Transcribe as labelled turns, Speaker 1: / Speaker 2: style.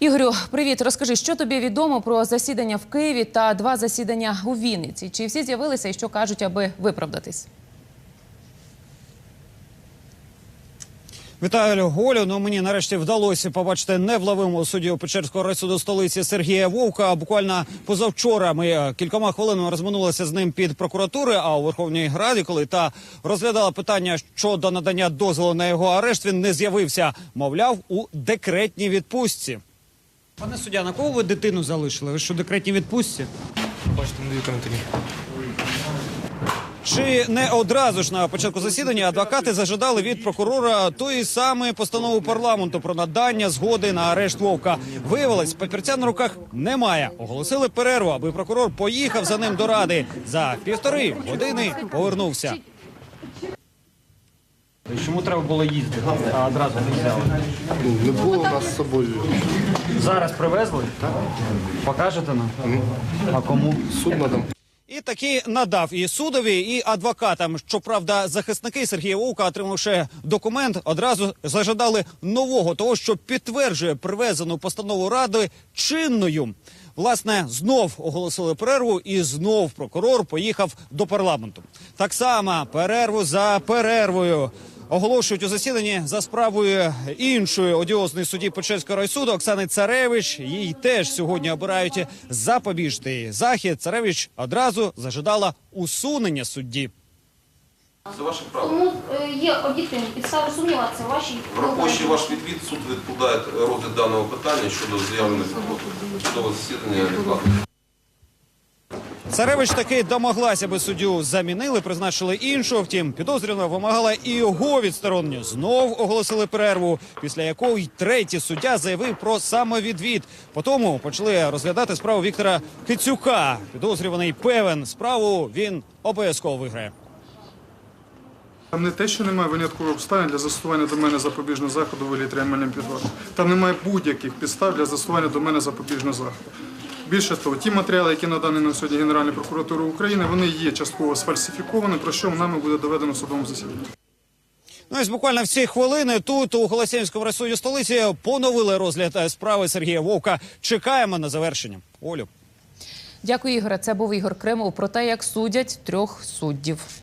Speaker 1: Ігорю, привіт. Розкажи, що тобі відомо про засідання в Києві та два засідання у Вінниці? Чи всі з'явилися і що кажуть, аби виправдатись?
Speaker 2: Вітаю Олю. Ну мені нарешті вдалося побачити невловимого суддю Печерського райсуду столиці Сергія Вовка. Буквально позавчора ми е, кількома хвилинами розминулися з ним під прокуратури. А у Верховній Раді, коли та розглядала питання щодо надання дозволу на його арешт, він не з'явився. Мовляв, у декретній відпустці. Пане суддя, на кого ви дитину залишили? Ви що в декретній відпустці?
Speaker 3: Бачите, не даю коментарі.
Speaker 2: Чи не одразу ж на початку засідання адвокати зажадали від прокурора тої самої постанови парламенту про надання згоди на арешт вовка? Виявилось, папірця на руках немає. Оголосили перерву, аби прокурор поїхав за ним до ради. За півтори години повернувся. Чому треба було їздити? А одразу не взяли.
Speaker 4: Не було у нас з собою.
Speaker 2: Зараз привезли? Покажете нам? А кому?
Speaker 4: Суд надам.
Speaker 2: І таки надав і судові, і адвокатам. Щоправда, захисники Сергія Вовка, отримавши документ, одразу зажадали нового того, що підтверджує привезену постанову ради чинною. Власне, знов оголосили перерву, і знов прокурор поїхав до парламенту. Так само перерву за перервою. Оголошують у засіданні за справою іншої одіозної судді Печерського райсуду Оксани Царевич. Їй теж сьогодні обирають запобіжний захід. Царевич одразу зажадала усунення судді.
Speaker 5: Це ваше право.
Speaker 6: Тому е, є об'єктивні підстави сумніватися в вашій
Speaker 5: Враховуючи ваш відвід, суд відкладає розгляд даного питання щодо заявлених судове засідання.
Speaker 2: Царевич таки домоглася, би суддю замінили, призначили іншого. Втім, підозрювана вимагала і його відсторонення. Знов оголосили перерву, після якої третій суддя заявив про самовідвід. Потім почали розглядати справу Віктора Кицюка. Підозрюваний певен справу він обов'язково виграє.
Speaker 7: Там не те, що немає виняткових обставин для застосування до мене запобіжного заходу у вигляді тримальним. Там немає будь-яких підстав для застосування до мене запобіжного заходу. Більше того, ті матеріали, які надані на сьогодні Генеральною прокуратурою України, вони є частково сфальсифіковані, про що нами буде доведено в судовому засіданні.
Speaker 2: Ну, ось буквально в ці хвилини тут у Голосіївському райсуді столиці поновили розгляд е, справи Сергія Вовка. Чекаємо на завершення. Олю.
Speaker 1: Дякую, Ігоре. Це був Ігор Кремов про те, як судять трьох суддів.